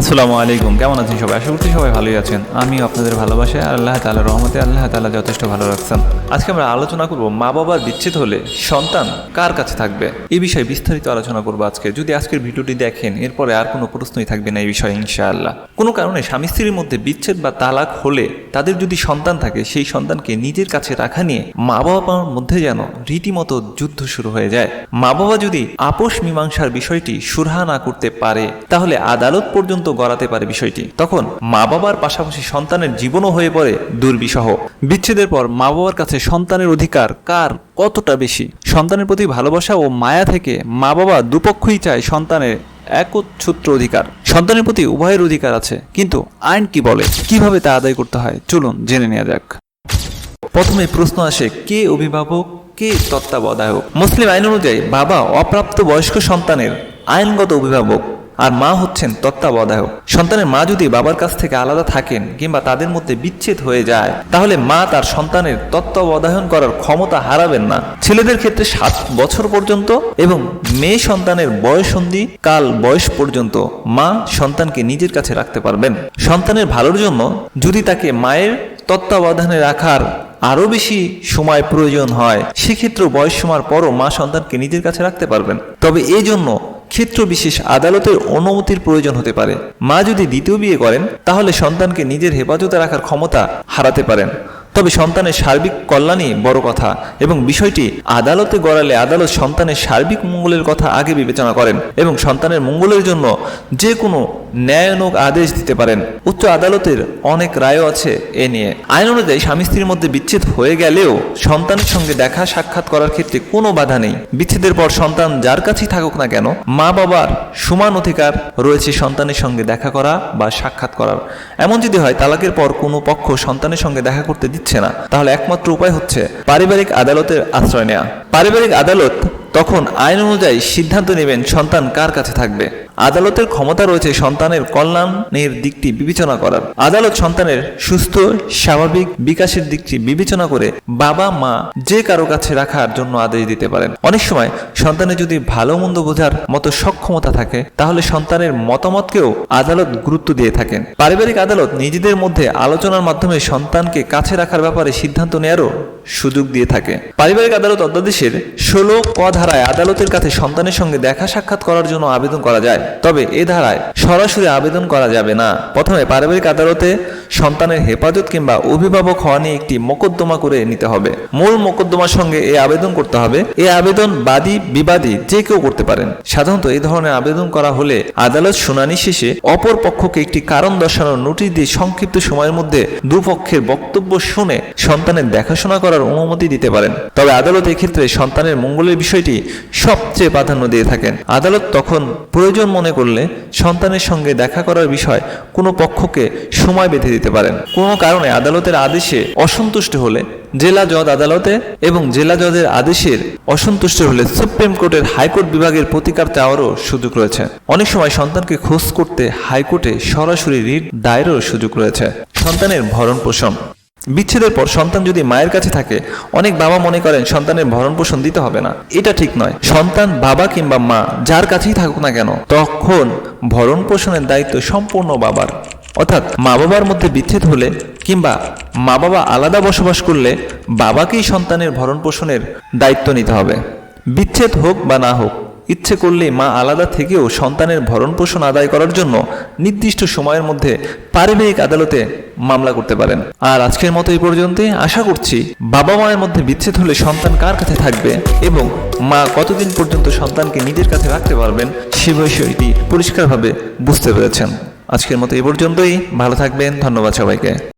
আসসালামু আলাইকুম। কেমন আছেন সবাই? আশা করছি সবাই ভালোই আছেন। আমিও আপনাদের ভালোবাসায় আল্লাহ তাআলার রহমতে আল্লাহ তালা যথেষ্ট ভালো রাখছেন। আজকে আমরা আলোচনা করব মা বাবার বিচ্ছেদ হলে সন্তান কার কাছে থাকবে? এই বিষয়ে বিস্তারিত আলোচনা করব আজকে। যদি আজকের ভিডিওটি দেখেন, এরপরে আর কোনো প্রশ্নই থাকবে না এই বিষয়ে, ইনশাআল্লাহ। কোনো কারণে স্বামী স্ত্রীর মধ্যে বিচ্ছেদ বা তালাক হলে তাদের যদি সন্তান থাকে, সেই সন্তানকে নিজের কাছে রাখা নিয়ে মা বাবার মধ্যে যেন রীতিমতো যুদ্ধ শুরু হয়ে যায়। মা বাবা যদি আপোষ মীমাংসার বিষয়টি সুরাহা না করতে পারে, তাহলে আদালত পর্যন্ত গড়াতে পারে বিষয়টি। তখন মা বাবার পাশাপাশি সন্তানের জীবনও হয়ে পড়ে দুর্বিষহ। বিচ্ছেদের পর মা বাবার কাছে সন্তানের অধিকার কার কতটা বেশি? সন্তানের প্রতি ভালোবাসা ও মায়া থেকে মা বাবা দুপক্ষই চায় সন্তানের একচ্ছত্র অধিকার। সন্তানের প্রতি উভয়ের অধিকার আছে, কিন্তু আইন কি বলে? কীভাবে তা আদায় করতে হয়? চলুন জেনে নেওয়া যাক। প্রথমে প্রশ্ন আসে, কে অভিভাবক, কে তত্ত্বাবধায়ক? মুসলিম আইন অনুযায়ী বাবা অপ্রাপ্ত বয়স্ক সন্তানের আইনগত অভিভাবক। আর মা হচ্ছেন তত্ত্বাবধায়ক। সন্তানের মা যদি বাবার কাছ থেকে আলাদা থাকেন কিংবা তাদের মধ্যে বিচ্ছেদ হয়ে যায়, তাহলে মা তার সন্তানের তত্ত্বাবধায়ন করার ক্ষমতা হারাবেন না। ছেলেদের ক্ষেত্রে সাত বছর পর্যন্ত এবং মেয়ে সন্তানের বয়সন্ধি কাল বয়স পর্যন্ত মা সন্তানকে নিজের কাছে রাখতে পারবেন। সন্তানের ভালোর জন্য যদি তাকে মায়ের তত্ত্বাবধানে রাখার আরও বেশি সময় প্রয়োজন হয় সেক্ষেত্রে বয়স সময়ের পরও মা সন্তানকে নিজের কাছে রাখতে পারবেন। তবে এই জন্য ক্ষেত্র বিশেষ আদালতের অনুমতির প্রয়োজন হতে পারে। মা যদি দ্বিতীয় বিয়ে করেন, তাহলে সন্তানকে নিজের হেফাজতে রাখার ক্ষমতা হারাতে পারেন। তবে সন্তানের সার্বিক কল্যাণই বড় কথা এবং বিষয়টি আদালতে গড়ালে আদালত সন্তানের সার্বিক মঙ্গলের কথা আগে বিবেচনা করেন এবং সন্তানের মঙ্গলের জন্য যে কোনো ন্যায়ানক আদেশ দিতে পারেন। উচ্চ আদালতের অনেক রায়ও আছে এ নিয়ে। আইন অনুযায়ী স্বামী স্ত্রীর মধ্যে বিচ্ছেদ হয়ে গেলেও সন্তানের সঙ্গে দেখা সাক্ষাৎ করার ক্ষেত্রে কোনো বাধা নেই। বিচ্ছেদের পর সন্তান যার কাছেই থাকুক না কেন, মা বাবার সমান অধিকার রয়েছে সন্তানের সঙ্গে দেখা করা বা সাক্ষাৎ করার। এমন যদি হয়, তালাকের পর কোনো পক্ষ সন্তানের সঙ্গে দেখা করতে দিচ্ছে না। তাহলে একমাত্র উপায় হচ্ছে পারিবারিক আদালতের আশ্রয় নেওয়া পারিবারিক আদালত তখন আইন অনুযায়ী সিদ্ধান্ত নেবেন সন্তান কার কাছে থাকবে। আদালতের ক্ষমতা রয়েছে সন্তানের কল্যাণের দিকটি বিবেচনা করার। আদালত সন্তানের সুস্থ, স্বাভাবিক বিকাশের দিকটি বিবেচনা করে বাবা, মা যে কারও কাছে রাখার জন্য আদেশ দিতে পারেন। অনেক সময় সন্তানের যদি ভালো মন্দ বোঝার মতো সক্ষমতা থাকে, তাহলে সন্তানের মতামতকেও আদালত গুরুত্ব দিয়ে থাকেন। পারিবারিক আদালত নিজেদের মধ্যে আলোচনার মাধ্যমে সন্তানকে কাছে রাখার ব্যাপারে সিদ্ধান্ত নেয়ারও সুযোগ দিয়ে থাকে। পারিবারিক আদালত অধ্যাদেশের ষোলো ক ধারায় আদালতের কাছে সন্তানের সঙ্গে দেখা সাক্ষাৎ করার জন্য আবেদন করা যায়। তবে এ ধারায় সরাসরি আবেদন করা যাবে না। প্রথমে পারিবারিক আদালতে সন্তানের হেফাজত কিংবা অভিভাবক হওয়া নিয়ে একটি মোকদ্দমা করে নিতে হবে। মূল মোকদ্দমার সঙ্গে এই আবেদন করতে হবে। এই আবেদন বাদী, বিবাদী যে কেউ করতে পারেন। সাধারণত এই ধরনের আবেদন করা হলে আদালত শুনানি শেষে অপর পক্ষকে একটি কারণ দর্শানোর নোটিশ দিয়ে সংক্ষিপ্ত সময়ের মধ্যে দুপক্ষের বক্তব্য শুনে সন্তানের দেখাশোনা করার অনুমতি দিতে পারেন। তবে আদালত এক্ষেত্রে সন্তানের মঙ্গলের বিষয়টি সবচেয়ে প্রাধান্য দিয়ে থাকেন। আদালত তখন প্রয়োজন মনে করলে সন্তানের সঙ্গে দেখা করার বিষয় কোনো পক্ষকে সময় বেঁধে দিতে পারেন। কোনো কারণে আদালতের আদেশে অসন্তুষ্ট হলে জেলা জজ আদালতে এবং জেলা জজের আদেশের অসন্তুষ্ট হলে সুপ্রিম কোর্টের হাইকোর্ট বিভাগের প্রতিকার চাওয়ারও সুযোগ রয়েছে। অনেক সময় সন্তানকে খোঁজ করতে হাইকোর্টে সরাসরি রিট দায়েরও সুযোগ রয়েছে। সন্তানের ভরণ পোষণ বিচ্ছেদের পর সন্তান যদি মায়ের কাছে থাকে, অনেক বাবা মনে করেন সন্তানের ভরণ পোষণ দিতে হবে না। এটা ঠিক নয়। সন্তান বাবা কিংবা মা, যার কাছেই থাকুক না কেন, তখন ভরণ পোষণের দায়িত্ব সম্পূর্ণ বাবার। অর্থাৎ মা বাবার মধ্যে বিচ্ছেদ হলে কিংবা মা বাবা আলাদা বসবাস করলে বাবাকেই সন্তানের ভরণ পোষণের দায়িত্ব নিতে হবে। বিচ্ছেদ হোক বা না হোক ইচ্ছে করলে মা আলাদা থেকেও সন্তানের ভরণ পোষণ আদায় করার জন্য নির্দিষ্ট সময়ের মধ্যে পারিবারিক আদালতে মামলা করতে পারেন। আর আজকের মতো এই পর্যন্তই। আশা করছি বাবা মায়ের মধ্যে বিচ্ছেদ হলে সন্তান কার কাছে থাকবে এবং মা কতদিন পর্যন্ত সন্তানকে নিজের কাছে রাখতে পারবেন সে বিষয়টি পরিষ্কারভাবে বুঝতে পেরেছেন। আজকের মতো এই পর্যন্তই। ভালো থাকবেন। ধন্যবাদ সবাইকে।